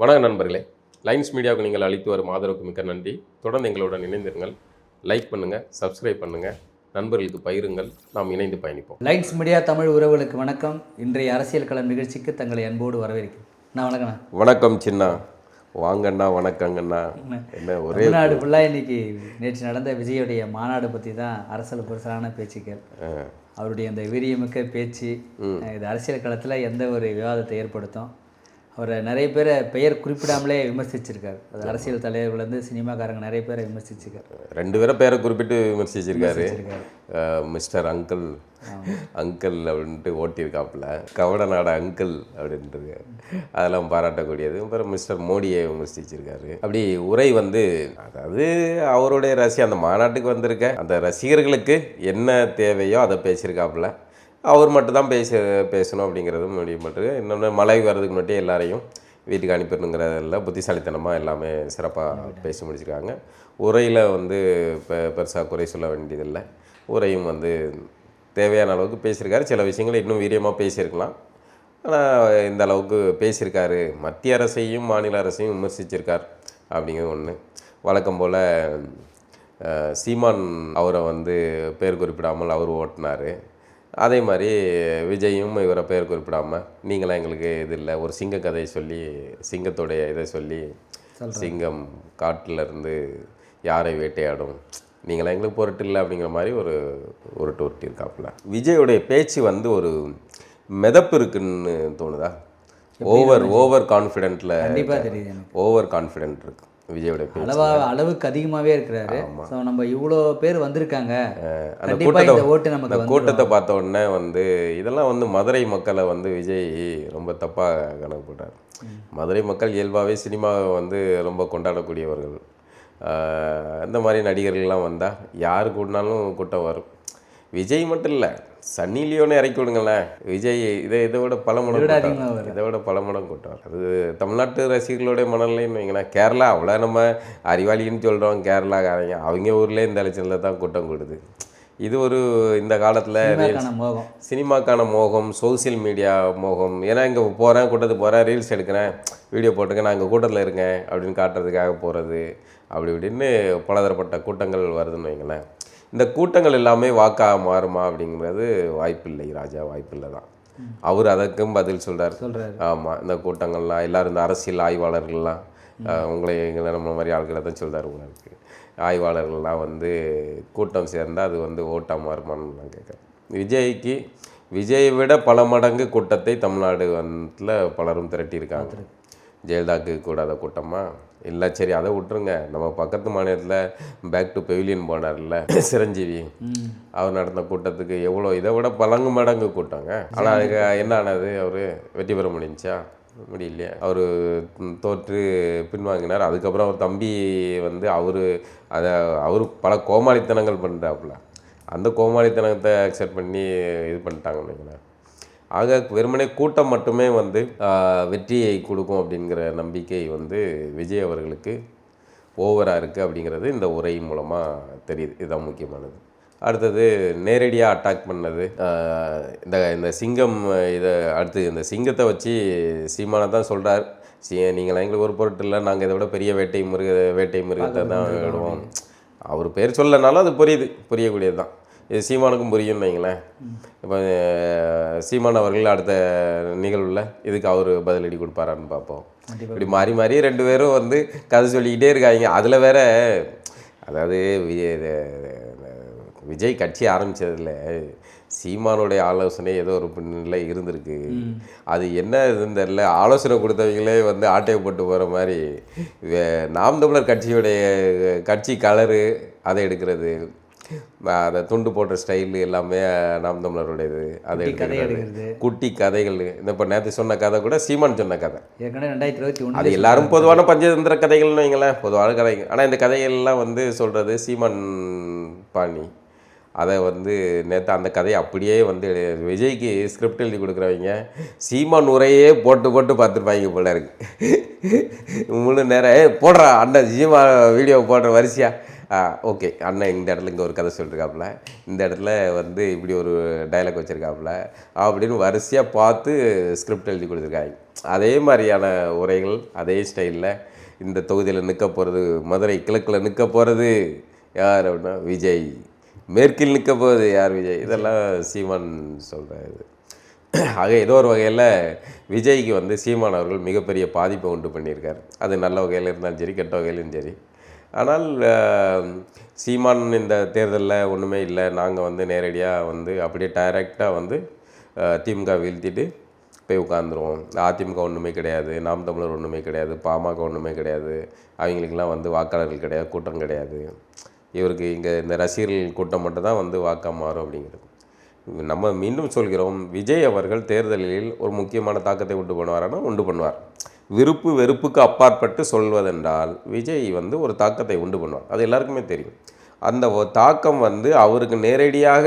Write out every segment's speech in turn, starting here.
வணக்கம் நண்பர்களே. லைன்ஸ் மீடியாவுக்கு நீங்கள் அளித்து வரும் ஆதரவுக்கு மிக்க நன்றி. தொடர்ந்து எங்களுடன் இணைந்திருங்கள். லைக் பண்ணுங்கள் சப்ஸ்கிரைப் பண்ணுங்கள் நண்பர்களுக்கு பகிருங்கள். நாம் இணைந்து பயணிப்போம். லைன்ஸ் மீடியா தமிழ் உறவுகளுக்கு வணக்கம். இன்றைய அரசியல் களம் நிகழ்ச்சிக்கு தங்களை அன்போடு வரவேற்கிறேன். நான் வணக்கண்ணா வணக்கம் சின்னா. வாங்கண்ணா வணக்கங்கண்ணா. என்ன ஒரே தமிழ்நாடு ஃபுல்லாக இன்னைக்கு நேற்று நடந்த விஜயோடைய மாநாடு பற்றி தான் அரசியல் புரசலான பேச்சுக்கள் அவருடைய அந்த வீரியமிக்க பேச்சு இது அரசியல் களத்தில் எந்த ஒரு விவாதத்தை ஏற்படுத்தும் அவரை நிறைய பேரை பெயர் குறிப்பிடாமலே விமர்சிச்சிருக்காரு. அது அரசியல் தலைவர்கள்லேருந்து சினிமாக்காரங்க நிறைய பேரை விமர்சிச்சிருக்காரு. ரெண்டு பேரை பேரை குறிப்பிட்டு விமர்சிச்சிருக்காரு. மிஸ்டர் அங்கிள் அங்கிள் அப்படின்ட்டு ஓட்டியிருக்காப்புல. கவட நாட அங்கிள் அப்படின்ட்டு அதெல்லாம் பாராட்டக்கூடியது. அப்புறம் மிஸ்டர் மோடியை விமர்சிச்சிருக்காரு. அப்படி உரை வந்து அதாவது அவருடைய ரசி அந்த மாநாட்டுக்கு வந்திருக்க அந்த ரசிகர்களுக்கு என்ன தேவையோ அதை பேசியிருக்காப்புல. அவர் மட்டும் தான் பேச பேசணும் அப்படிங்கிறது முடிவு மட்டும். இன்னொன்று மழை வர்றதுக்கு முன்னாடி எல்லாரையும் வீட்டுக்கு அனுப்பிடணுங்கிறதில் புத்திசாலித்தனமாக எல்லாமே சிறப்பாக பேசி முடிச்சிருக்காங்க. உரையில் வந்து பெ பெருசாக குறை சொல்ல வேண்டியதில்லை. உரையும் வந்து தேவையான அளவுக்கு பேசியிருக்காரு. சில விஷயங்களை இன்னும் வீரியமாக பேசியிருக்கலாம். ஆனால் இந்த அளவுக்கு பேசியிருக்காரு. மத்திய அரசையும் மாநில அரசையும் விமர்சிச்சிருக்கார் அப்படிங்கிறது ஒன்று வழக்கம் போல் சீமான் அவரை வந்து பேர் குறிப்பிடாமல் அவர் ஓட்டினார். அதே மாதிரி விஜயும் இவரை பேர் குறிப்பிடாமல் நீங்களாம் எங்களுக்கு இது இல்லை. ஒரு சிங்க கதையை சொல்லி சிங்கத்தோடைய இதை சொல்லி சிங்கம் காட்டுல இருந்து யாரை வேட்டையாடும்? நீங்களாம் எங்களுக்கு பொருட்டு இல்லை அப்படிங்கிற மாதிரி ஒரு உருட்டு உருட்டி இருக்காப்புல. விஜயோடைய பேச்சு வந்து ஒரு மிதப்பு இருக்குன்னு தோணுதா? ஓவர் ஓவர் கான்ஃபிடென்ட்டில் ஓவர் கான்ஃபிடென்ட் இருக்கு. விஜயோட அளவா அளவுக்கு அதிகமாகவே இருக்கிறாரு. ஸோ நம்ம இவ்வளோ பேர் வந்திருக்காங்க. அந்த கூட்டத்தை ஓட்டு நமக்கு கூட்டத்தை பார்த்த உடனே வந்து இதெல்லாம் வந்து மதுரை மக்களை வந்து விஜய் ரொம்ப தப்பாக கணக்கு போட்டார் மதுரை மக்கள் இயல்பாகவே சினிமாவை வந்து ரொம்ப கொண்டாடக்கூடியவர்கள். இந்த மாதிரி நடிகர்கள்லாம் வந்தால் யார் கூட்டினாலும் கூட்டம் வரும். விஜய் மட்டும் இல்லை சன்னி லியோனே இறக்கி விடுங்களேன். விஜய் இதை இதை விட பல வரும். இதை விட பல கூட்டம். அது தமிழ்நாட்டு ரசிகர்களுடைய மனநிலைன்னு வைங்களேன். கேரளா அவ்வளோ நம்ம அறிவாளின்னு சொல்கிறோம் கேரளாக்காரங்க. அவங்க ஊர்லேயே இந்த எலெக்ஷனில் தான் கூட்டம் கூடுது. இது ஒரு இந்த காலத்தில் சினிமாக்கான மோகம். சினிமாக்கான மோகம் சோசியல் மீடியா மோகம். ஏன்னா இங்கே போகிறேன் கூட்டத்துக்கு போகிறேன் ரீல்ஸ் எடுக்கிறேன் வீடியோ போட்டுக்க நான் இங்கே கூட்டத்தில் இருக்கேன் அப்படின்னு காட்டுறதுக்காக போகிறது அப்படி இப்படின்னு பலதரப்பட்ட கூட்டங்கள் வருதுன்னு வைங்களேன். இந்த கூட்டங்கள் எல்லாமே வாக்காக மாறுமா அப்படிங்கிறது வாய்ப்பில்லை ராஜா வாய்ப்பில்லை தான். அவர் அதற்கும் பதில் சொல்றாரு. ஆமாம் இந்த கூட்டங்கள்லாம் எல்லாரும் இந்த அரசியல் ஆய்வாளர்கள்லாம் உங்களை எங்களை நம்ம மாதிரி ஆட்களை தான் சொல்றாரு உங்களுக்கு ஆய்வாளர்கள்லாம் வந்து கூட்டம் சேர்ந்தால் அது வந்து ஓட்டாக மாறுமான்னு நான் கேட்குறேன். விஜய்க்கு விஜயை விட பல மடங்கு கூட்டத்தை தமிழ்நாடு வந்து பலரும் திரட்டியிருக்காங்க. ஜெயலலிதாக்கு கூடாத கூட்டமா? இல்லை சரி அதை விட்டுருங்க. நம்ம பக்கத்து மாநிலத்தில் பேக் டு பெவிலியன் போனார்ல சிரஞ்சீவி. அவர் நடந்த கூட்டத்துக்கு எவ்வளோ இதை விட பலங்கு மடங்கு கூட்டங்க ஆனால் அதுக்கு என்ன ஆனது? அவர் வெற்றி பெற முடிஞ்சா? முடியலையா. அவர் தோற்று பின்வாங்கினார். அதுக்கப்புறம் அவர் தம்பி வந்து அவர் அதை அவர் பல கோமாளித்தனங்கள் பண்ணுறாப்புல அந்த கோமாளித்தனத்தை அக்செப்ட் பண்ணி இது பண்ணிட்டாங்கன்னு வைங்களேன். ஆக வெறுமனே கூட்டம் மட்டுமே வந்து வெற்றியை கொடுக்கும் அப்படிங்கிற நம்பிக்கை வந்து விஜய் அவர்களுக்கு ஓவராக இருக்குது அப்படிங்கிறது இந்த உரை மூலமாக தெரியுது. இதுதான் முக்கியமானது. அடுத்தது நேரடியாக அட்டாக் பண்ணது இந்த இந்த சிங்கம் இதை அடுத்து இந்த சிங்கத்தை வச்சு சீமானை தான் சொல்கிறார் சி நீங்களாம் எங்களுக்கு ஒரு பொருட்டு இல்லை நாங்கள் இதை விட பெரிய வேட்டை மிருக வேட்டை மிருகத்தை தான் விடுவோம். அவர் பேர் சொல்லனாலும் அது புரியுது புரியக்கூடியது தான் இது சீமானுக்கும் புரியும்னு வைங்களேன். இப்போ சீமான் அவர்கள் அடுத்த நிகழ்வில் இதுக்கு அவர் பதிலடி கொடுப்பாரான்னு பார்ப்போம். இப்படி மாறி மாறி ரெண்டு பேரும் வந்து கதை சொல்லிக்கிட்டே இருக்காங்க. அதில் வேற அதாவது விஜய் விஜய் கட்சி ஆரம்பிச்சதுல சீமானுடைய ஆலோசனை ஏதோ ஒரு பின்னிலை இருந்திருக்கு. அது என்ன இதுன்னு தெரியல. ஆலோசனை கொடுத்தவங்களே வந்து ஆட்டையை போட்டு போகிற மாதிரி நாம் தமிழர் கட்சியுடைய கட்சி கலரு அதை எடுக்கிறது. அதை துண்டு போடுற ஸ்டைல் எல்லாமே நாம் தமிழருடையது. அதை கதை எடுக்கிறது குட்டி கதைகள். இந்த இப்போ நேற்று சொன்ன கதை கூட சீமான் சொன்ன கதை. ஏற்கனவே ரெண்டாயிரத்தி இருபத்தி ஒன்று அது எல்லாரும் பொதுவான பஞ்சதந்திர கதைகள்னு வைங்களேன். பொதுவான கதைகள் ஆனால் இந்த கதைகள்லாம் வந்து சொல்கிறது சீமான் பாணி. அதை வந்து நேற்று அந்த கதையை அப்படியே வந்து விஜய்க்கு ஸ்கிரிப்ட் எழுதி கொடுக்குறவங்க சீமான் உரையே போட்டு போட்டு பார்த்துருப்பாங்க போல இருக்கு. முழு நேரம் "ஏய், போடுறா அந்த சீமா வீடியோ போடுற வரிசையா? ஓகே. அண்ணன் இந்த இடத்துல இங்கே ஒரு கதை சொல்லியிருக்காப்புல இந்த இடத்துல வந்து இப்படி ஒரு டைலாக் வச்சுருக்காப்புல. அப்படின்னு வரிசையாக பார்த்து ஸ்கிரிப்ட் எழுதி கொடுத்துருக்காங்க. அதே மாதிரியான உரைகள் அதே ஸ்டைலில் இந்த தொகுதியில் நிற்க போகிறது மதுரை கிழக்கில் நிற்க போகிறது யார் அப்படின்னா விஜய். மேற்கில் நிற்க போகுது யார் விஜய்? இதெல்லாம் சீமான் சொல்கிற இது ஆக ஏதோ ஒரு வகையில் விஜய்க்கு வந்து சீமான் அவர்கள் மிகப்பெரிய பாதிப்பை உண்டு பண்ணியிருக்கார். அது நல்ல வகையில் இருந்தாலும் சரி கெட்ட வகையிலும் சரி. ஆனால் சீமான் இந்த தேர்தலில் ஒன்றுமே இல்லை. நாங்கள் வந்து நேரடியாக வந்து அப்படியே டைரெக்டாக வந்து திமுக வீழ்த்திட்டு போய் உட்காந்துருவோம் அதிமுக ஒன்றுமே கிடையாது. நாம் தமிழர் ஒன்றுமே கிடையாது. பாமக ஒன்றுமே கிடையாது. அவங்களுக்கெல்லாம் வந்து வாக்காளர்கள் கிடையாது. கூட்டம் கிடையாது. இவருக்கு இங்கே இந்த ரசிகர்கள் கூட்டம் மட்டும் தான் வந்து வாக்கா மாறும் அப்படிங்கிறது. நம்ம மீண்டும் சொல்கிறோம் விஜய் அவர்கள் தேர்தலில் ஒரு முக்கியமான தாக்கத்தை உண்டு பண்ணுவாரானா உண்டு பண்ணுவார். விருப்பு வெறுப்புக்கு அப்பாற்பட்டு சொல்வதென்றால் விஜய் வந்து ஒரு தாக்கத்தை உண்டு பண்ணுவார். அது எல்லாருக்குமே தெரியும். அந்த தாக்கம் வந்து அவருக்கு நேரடியாக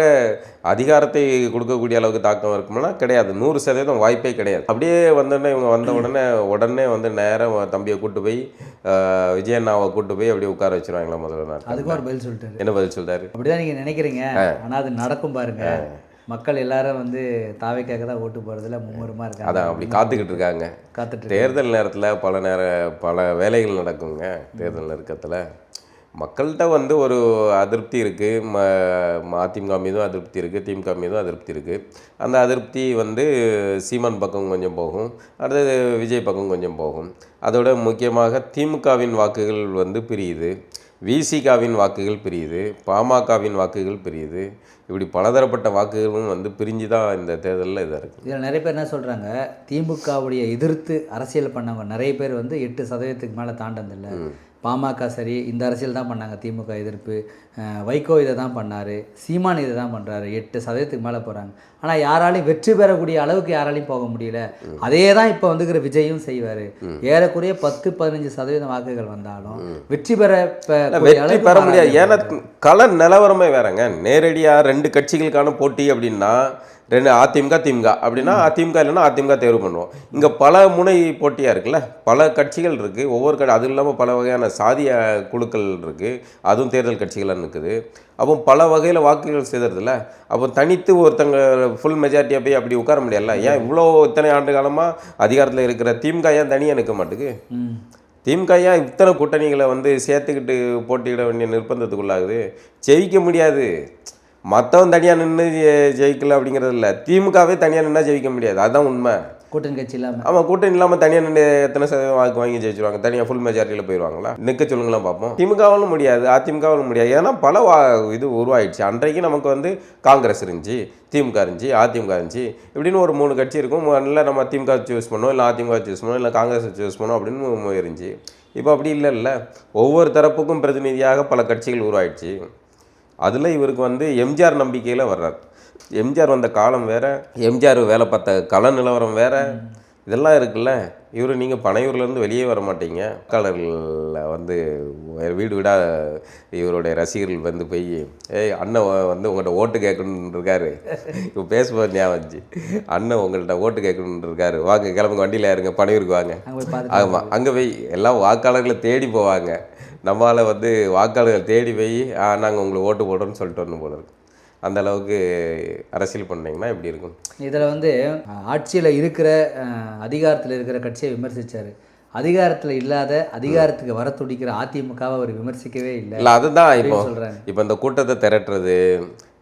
அதிகாரத்தை கொடுக்கக்கூடிய அளவுக்கு தாக்கம் இருக்கும்னா கிடையாது. நூறு சதவீதம் வாய்ப்பே கிடையாது. அப்படியே வந்தோடனே இவங்க வந்த உடனே உடனே வந்து நேரம் தம்பியை கூட்டு போய் விஜயண்ணாவை கூட்டு போய் அப்படியே உட்கார வச்சிருவாங்களா முதல்ல நாள் அதுக்கும் ஒரு பதில் சொல்லிட்டாரு. என்ன பதில் சொல்றாரு அப்படிதான் நீங்க நினைக்கிறீங்க. ஆனா அது நடக்கும் பாருங்க. மக்கள் எல்லாரும் வந்து தாவைக்காக தான் ஓட்டு போறதுல மும்முரமா இருக்காங்க. அதான் அப்படி காத்துக்கிட்டு இருக்காங்க. காத்துட்டு தேர்தல் நேரத்தில் பல நேர பல வேலைகள் நடக்குங்க தேர்தல் நெருக்கத்தில். மக்கள்கிட்ட வந்து ஒரு அதிருப்தி இருக்குது ம ம- அதிமுக மீதும் அதிருப்தி இருக்குது திமுக மீதும் அதிருப்தி இருக்குது அந்த அதிருப்தி வந்து சீமான் பக்கம் கொஞ்சம் போகும். அடுத்தது விஜய் பக்கம் கொஞ்சம் போகும். அதோட முக்கியமாக திமுகவின் வாக்குகள் வந்து பிரியுது. விசிகாவின் வாக்குகள் பிரியுது பாமகவின் வாக்குகள் பிரியுது. இப்படி பலதரப்பட்ட வாக்குகளும் வந்து பிரிஞ்சு தான் இந்த தேர்தலில் இதாக இருக்குது இதில் நிறைய பேர் என்ன சொல்றாங்க? திமுகவுடைய எதிர்த்து அரசியல் பண்ணவங்க நிறைய பேர் வந்து எட்டு சதவீதத்துக்கு மேலே தாண்டதில்லை. பாமக சரி இந்த அரசியல் தான் பண்ணாங்க. திமுக எதிர்ப்பு வைகோ இதை தான் பண்ணாரு சீமான் இதை தான் பண்ணுறாரு எட்டு சதவீதத்துக்கு மேலே போகிறாங்க ஆனால் யாராலையும் வெற்றி பெறக்கூடிய அளவுக்கு யாராலையும் போக முடியல. அதே தான் இப்போ வந்துக்கிற விஜயும் செய்வார். ஏறக்குறைய பத்து பதினஞ்சு சதவீதம் வாக்குகள் வந்தாலும் வெற்றி பெற வெற்றி பெற முடியாது. ஏன்னா கள நிலவரமே வேறங்க. நேரடியா ரெண்டு கட்சிகளுக்கான போட்டி அப்படின்னா ரெண்டு அதிமுக திமுக. அப்படின்னா அதிமுக இல்லைன்னா அதிமுக தேர்வு பண்ணுவோம். இங்க பல முனை போட்டியா இருக்குல்ல? பல கட்சிகள் இருக்கு. ஒவ்வொரு கடை அது இல்லாமல் பல வகையான சாதிய குழுக்கள் இருக்கு. அதுவும் தேர்தல் கட்சிகளாக நிற்குது அப்போ பல வகையில் வாக்குகள் செய்தறதில்ல அப்போ தனித்து ஒருத்தங்க ஃபுல் மெஜாரிட்டியாக போய் அப்படி உட்கார முடியல ஏன் இவ்வளோ இத்தனை ஆண்டு காலமாக அதிகாரத்தில் இருக்கிற திமுக ஏன் தனியாக நிற்க மாட்டுக்கு? ம். திமுக ஏன் இத்தனை கூட்டணிகளை வந்து சேர்த்துக்கிட்டு போட்டியிட வேண்டிய நிர்பந்தத்துக்குள்ளாகுது? ஜெயிக்க முடியாது. மற்றவன் தனியாக நின்று ஜெயிக்கல அப்படிங்கிறது இல்லை. திமுகவே தனியாக நின்னா ஜெயிக்க முடியாது. அதுதான் உண்மை. கூட்டணி கட்சி இல்லாமல் ஆமாம் கூட்டணி இல்லாமல் தனியாக நின்று எத்தனை சதவீதம் வாக்கு வாங்கி ஜெயிச்சிருவாங்க? தனியாக ஃபுல் மெஜாரிட்டியில் போயிடுவாங்களா நிற்க சொல்லுங்களாம் பார்ப்போம் திமுகவாலும் முடியாது அதிமுகவாலும் முடியாது. ஏன்னா பல வா இது உருவாயிடுச்சு. அன்றைக்கு நமக்கு வந்து காங்கிரஸ் இருந்துச்சு திமுக இருந்துச்சு அதிமுக இருந்துச்சு. இப்படின்னு ஒரு மூணு கட்சி இருக்கும். இல்லை நம்ம திமுக சூஸ் பண்ணோம் இல்லை அதிமுக சூஸ் பண்ணோம் இல்லை காங்கிரஸ் சூஸ் பண்ணோம் அப்படின்னு இருந்துச்சு. இப்போ அப்படி இல்லைல்ல. ஒவ்வொரு தரப்புக்கும் பிரதிநிதியாக பல கட்சிகள் உருவாயிடுச்சு. அதில் இவருக்கு வந்து எம்ஜிஆர் நம்பிக்கையில் வர்றார். எம்ஜிஆர் வந்த காலம் வேறு எம்ஜிஆர் வேலை பார்த்த கள நிலவரம் வேறு இதெல்லாம் இருக்குல்ல. இவர் நீங்கள் பனையூர்லேருந்து வெளியே வர மாட்டீங்க. வாக்காளர்களில் வந்து வீடு வீடாக இவருடைய ரசிகர்கள் வந்து போய் ஏய் அண்ணன் வந்து உங்கள்கிட்ட ஓட்டு கேட்கணுன்னு இருக்காரு இப்போ பேசும்போது ஞாபகம் வந்துச்சு. அண்ணன் உங்கள்கிட்ட ஓட்டு கேட்கணுன்னு இருக்காரு வாங்க கிளம்புங்க வண்டியில் ஏறுங்க பனையூருக்கு வாங்க. அங்கே போய் பார்த்து ஆமாம் அங்கே போய் எல்லாம் வாக்காளர்களை தேடி போவாங்க. நம்மளால் வந்து வாக்காளர்கள் தேடி போய் நாங்கள் உங்களுக்கு ஓட்டு போடுறோம்னு சொல்லிட்டு வரணும் போல இருக்கு. அந்த அளவுக்கு அரசியல் பண்ணீங்கன்னா எப்படி இருக்கும்? இதில் வந்து ஆட்சியில் இருக்கிற அதிகாரத்தில் இருக்கிற கட்சியை விமர்சிச்சாரு. அதிகாரத்தில் இல்லாத அதிகாரத்துக்கு வர துடிக்கிற அதிமுகவை அவர் விமர்சிக்கவே இல்லை. இல்லை அதுதான் இப்போ. இப்போ இந்த கூட்டத்தை திரட்டுறது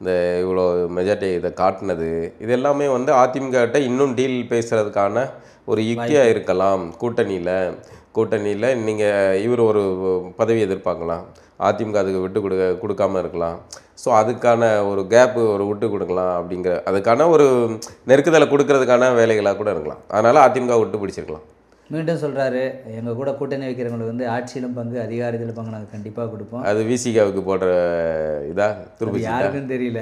இந்த இவ்வளோ மெஜாரிட்டி இதை காட்டுனது இது எல்லாமே வந்து அதிமுக கிட்ட இன்னும் டீல் பேசுறதுக்கான ஒரு யுக்தியாக இருக்கலாம். கூட்டணியில் கூட்டணியில் நீங்கள் இவர் ஒரு பதவி எதிர்பார்க்கலாம். அதிமுக அதுக்கு விட்டு கொடுக்க கொடுக்காம இருக்கலாம். ஸோ அதுக்கான ஒரு கேப்பு ஒரு விட்டு கொடுக்கலாம் அப்படிங்கிற அதுக்கான ஒரு நெருக்குதலை கொடுக்கறதுக்கான வேலைகளாக கூட இருக்கலாம். அதனால் அதிமுக விட்டு பிடிச்சிருக்கலாம். மீண்டும் சொல்றாரு எங்க கூட கூட்டணி வைக்கிறவங்களுக்கு வந்து ஆட்சியிலும் பங்கு அதிகாரத்திலும் பங்கு நாங்கள் கண்டிப்பாக கொடுப்போம். அது விசிகாவுக்கு போடுற இதா? அது துருப்பிச்சு யாருக்கும் தெரியல.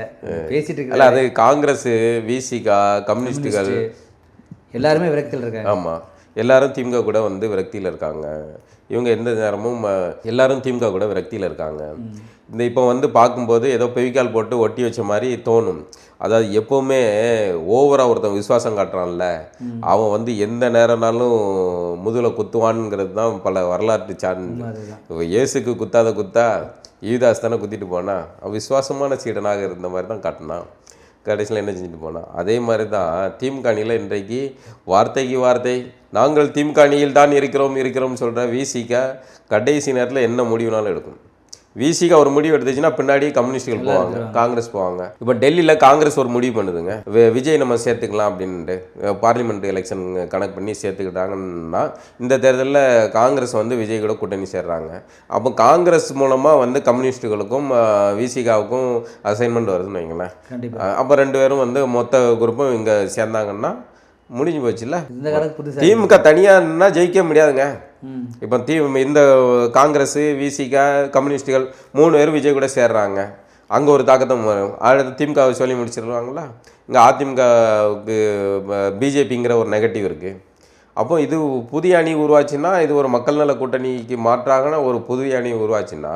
பேசிட்டு அல்ல இருக்க அது காங்கிரஸ் விசிகா கம்யூனிஸ்டுகள். எல்லாருமே விரக்தியில் இருக்காங்க. ஆமாம் எல்லாரும் திமுக கூட வந்து விரக்தியில் இருக்காங்க. இவங்க எந்த நேரமும் எல்லாரும் திமுக கூட விரக்தியில் இருக்காங்க. இந்த இப்போ வந்து பார்க்கும்போது ஏதோ பெவிக்கால் போட்டு ஒட்டி வச்ச மாதிரி தோணும். அதாவது எப்போவுமே ஓவராக ஒருத்தன் விசுவாசம் காட்டுறான்ல. அவன் வந்து எந்த நேரம்னாலும் முதுகில் குத்துவான்ங்கிறது தான் பல வரலாற்று சான்று இப்போ இயேசுக்கு குத்தாத குத்தா ஈதாஸ் தானே குத்திட்டு போனான் அவன் விசுவாசமான சீடனாக இருந்த மாதிரி தான் காட்டினான். கடைசியில் என்ன செஞ்சுட்டு போனான் அதே மாதிரி தான் தீம்காணியில் இன்றைக்கு வார்த்தைக்கு வார்த்தை. நாங்கள் தீம்காணியில் தான் இருக்கிறோம் இருக்கிறோம்னு சொல்கிற விசிக்க கடைசி நேரத்தில் என்ன முடிவுனாலும் எடுக்கும். விசிக ஒரு முடிவு எடுத்துச்சுன்னா பின்னாடி கம்யூனிஸ்டுகள் போவாங்க காங்கிரஸ் போவாங்க. இப்போ டெல்லியில் காங்கிரஸ் ஒரு முடிவு பண்ணுதுங்க. விஜய் நம்ம சேர்த்துக்கலாம் அப்படின்ட்டு பார்லிமெண்ட் எலெக்ஷன் கணக்கு பண்ணி சேர்த்துக்கிட்டாங்கன்னா இந்த தேர்தலில் காங்கிரஸ் வந்து விஜய் கூட கூட்டணி சேர்றாங்க. அப்போ காங்கிரஸ் மூலமாக வந்து கம்யூனிஸ்ட்டுகளுக்கும் விசிகாவுக்கும் அசைன்மெண்ட் வருதுன்னு வைங்களேன். அப்போ ரெண்டு பேரும் வந்து மொத்த குரூப்பும் இங்கே சேர்ந்தாங்கன்னா முடிஞ்சு போச்சுல்ல? திமுக தனியான்னா ஜெயிக்க முடியாதுங்க. இப்போ தி இந்த காங்கிரஸ் விசிகா கம்யூனிஸ்டுகள் மூணு பேரும் விஜய் கூட சேர்றாங்க. அங்கே ஒரு தாக்கத்தை வரும். அடுத்து திமுகவை சொல்லி முடிச்சிருவாங்களா? இங்கே அதிமுகவுக்கு பிஜேபிங்கிற ஒரு நெகட்டிவ் இருக்குது அப்போ இது புதிய அணி உருவாச்சுன்னா இது ஒரு மக்கள் நல கூட்டணிக்கு மாற்றாகன ஒரு புதிய அணி உருவாச்சுன்னா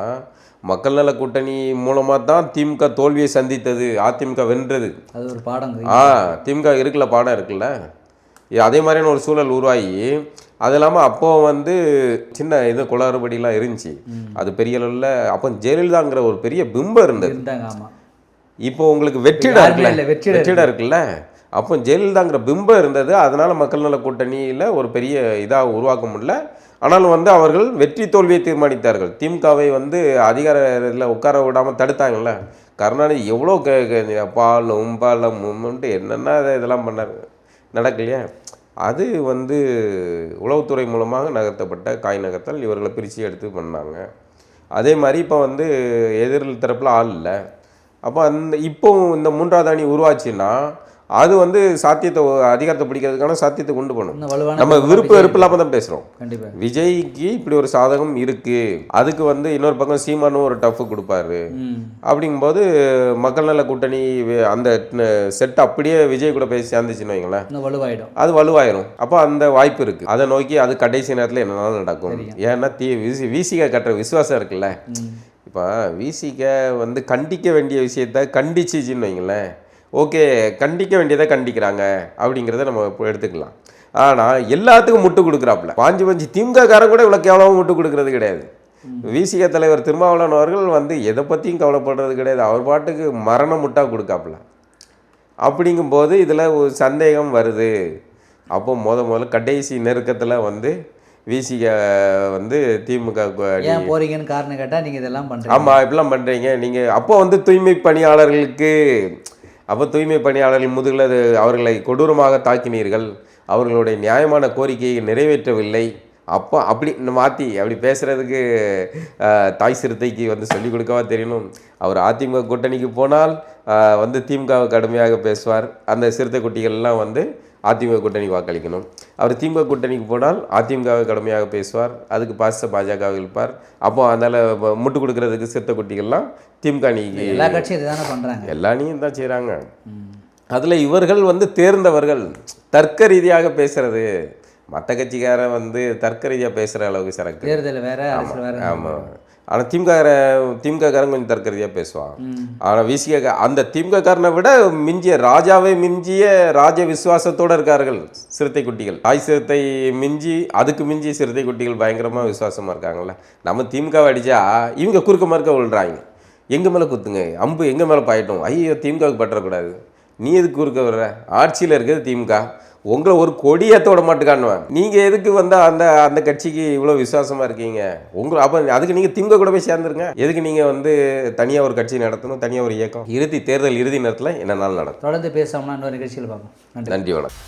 மக்கள் நல கூட்டணி மூலமாக தான் திமுக தோல்வியை சந்தித்தது அதிமுக வென்றது. அது ஒரு பாடம் ஆ திமுக இருக்குல்ல பாடம் இருக்குல்ல? அதே மாதிரியான ஒரு சூழல் உருவாகி அது இல்லாமல் அப்போ வந்து சின்ன இது குளறுபடிலாம் இருந்துச்சு. அது பெரிய அளவில் அப்போ ஜெயலலிதாங்கிற ஒரு பெரிய பிம்பம் இருந்தது. இப்போ உங்களுக்கு வெற்றிடம் யாருமே இருக்குல்ல? வெற்றிடம் இருக்குல்ல? அப்போ ஜெயலலிதாங்கிற பிம்பம் இருந்தது. அதனால மக்கள் நல கூட்டணியில் ஒரு பெரிய இதாக உருவாக்க முடியல. ஆனாலும் வந்து அவர்கள் வெற்றி தோல்வியை தீர்மானித்தார்கள். திமுகவை வந்து அதிகார இதில் உட்கார விடாமல் தடுத்தாங்கல்ல? கருணாநிதி எவ்வளோ பாலும் பாலமும்ன்ட்டு என்னென்ன இதை- இதெல்லாம் பண்ணார்? நடக்கலையா? அது வந்து உளவுத்துறை மூலமாக நகர்த்தப்பட்ட காய் நகர்த்தல் இவர்களை பிரித்து எடுத்து பண்ணாங்க. அதே மாதிரி இப்போ வந்து எதிரில் தரப்பில் ஆள் இல்லை. அப்போ அந்த இப்போவும் இந்த மூன்றாவது அணி உருவாச்சுன்னா அது வந்து சாத்தியத்தை அதிகாரத்தை பிடிக்கிறதுக்கான சாத்தியத்தை கொண்டு போகணும். நம்ம விருப்ப வெறுப்பு இல்லாமல் தான் பேசுகிறோம் விஜய்க்கு இப்படி ஒரு சாதகம் இருக்கு. அதுக்கு வந்து இன்னொரு பக்கம் சீமானும் ஒரு டஃப் கொடுப்பாரு. அப்படிங்கும்போது மக்கள் நல கூட்டணி அந்த செட் அப்படியே விஜய் கூட போய் சேர்ந்துச்சுன்னு வைங்களேன். வலுவாயிடும். அது வலுவாயிரும். அப்போ அந்த வாய்ப்பு இருக்கு. அதை நோக்கி அது கடைசி நேரத்தில் என்னனாலும் நடக்கும். ஏன்னா தீ விசி விசிக கட்டுற விசுவாசம் இருக்குல்ல. இப்போ விசிக வந்து கண்டிக்க வேண்டிய விஷயத்த கண்டிச்சிச்சின்னு வைங்களேன். ஓகே கண்டிக்க வேண்டியதை கண்டிக்கிறாங்க. அப்படிங்கிறத நம்ம எடுத்துக்கலாம். ஆனால் எல்லாத்துக்கும் முட்டு கொடுக்குறாப்புல. பாஞ்சு பஞ்சு திமுககாரன் கூட இவ்வளோ கேவலமாக முட்டு கொடுக்கறது கிடையாது. விசிக தலைவர் திருமாவளவன் அவர்கள் வந்து எதை பற்றியும் கவலைப்படுறது கிடையாது. அவர் பாட்டுக்கு மரண முட்டா கொடுக்காப்புல. அப்படிங்கும்போது இதில் ஒரு சந்தேகம் வருது. அப்போ முத முதல்ல கடைசி நெருக்கத்தில் வந்து விசிக வந்து திமுக ஏன் போறீங்கன்னு காரணம் கேட்டால் நீங்கள் இதெல்லாம் பண்ணுறீங்க ஆமாம் இப்படிலாம் பண்ணுறீங்க நீங்கள் அப்போ வந்து தூய்மை பணியாளர்களுக்கு அப்போ தூய்மை பணியாளர்கள் முதுகில் அது அவர்களை கொடூரமாக தாக்கினீர்கள். அவர்களுடைய நியாயமான கோரிக்கையை நிறைவேற்றவில்லை. அப்போ அப்படி மாற்றி அப்படி பேசுகிறதுக்கு தாய் சிறுத்தைக்கு வந்து சொல்லிக் கொடுக்கவா தெரியணும். அவர் அதிமுக கூட்டணிக்கு போனால் வந்து திமுகவை கடுமையாக பேசுவார். அந்த சிறுத்தை குட்டிகள்லாம் வந்து அதிமுக கூட்டணி வாக்களிக்கணும். அவர் திமுக கூட்டணிக்கு போனால் அதிமுகவை கடுமையாக பேசுவார். அதுக்கு பாச பாஜகவை இழுப்பார். அப்போ அதனால் முட்டு கொடுக்கறதுக்கு சிறுத்தை குட்டிகள்லாம் திமுக அணிக்கு எல்லா கட்சியும் இதுதானே பண்ணுறாங்க எல்லா அணியும் தான் செய்கிறாங்க அதில் இவர்கள் வந்து தேர்ந்தவர்கள் தர்க்க ரீதியாக பேசுறது. மற்ற கட்சிக்காரன் வந்து தர்க்க ரீதியாக பேசுகிற அளவுக்கு சரக்கு. தேர்தல் வேற வேற. ஆமாம் ஆனால் திமுக திமுககாரன் கொஞ்சம் தர்க்க பேசுவான் ஆனால் விசிக அந்த திமுககாரனை விட மிஞ்சிய ராஜாவை மிஞ்சிய ராஜ விசுவாசத்தோடு இருக்கார்கள் சிறுத்தை குட்டிகள். தாய் சிறுத்தை மிஞ்சி அதுக்கு மிஞ்சி சிறுத்தை குட்டிகள் பயங்கரமாக விசுவாசமாக இருக்காங்கல்ல. நம்ம திமுகவை அடித்தா இவங்க குறுக்க மறுக்க விழுறாங்க எங்க மேலே குத்துங்க? அம்பு எங்க மேலே பாயிட்டோம்? ஐயோ திமுகவுக்கு பற்றக்கூடாது. நீ எதுக்கு குறுக்க வர்ற ஆட்சியில் இருக்கிறது திமுக. உங்களை ஒரு கொடியேற்ற விட மாட்டுக்கானுவேன். நீங்கள் எதுக்கு வந்து அந்த அந்த கட்சிக்கு இவ்வளோ விசுவாசமாக இருக்கீங்க? உங்களை அப்போ அதுக்கு நீங்கள் திமுக கூட போய் சேர்ந்துருங்க. எதுக்கு நீங்கள் வந்து தனியாக ஒரு கட்சி நடத்தணும் தனியாக ஒரு இயக்கம்? இறுதி தேர்தல் இறுதி நேரத்தில் என்னன்னாலும் நடக்கும்? தொடர்ந்து பேசாமல் இன்னொரு நிகழ்ச்சியில் பார்ப்போம். நன்றி வணக்கம்.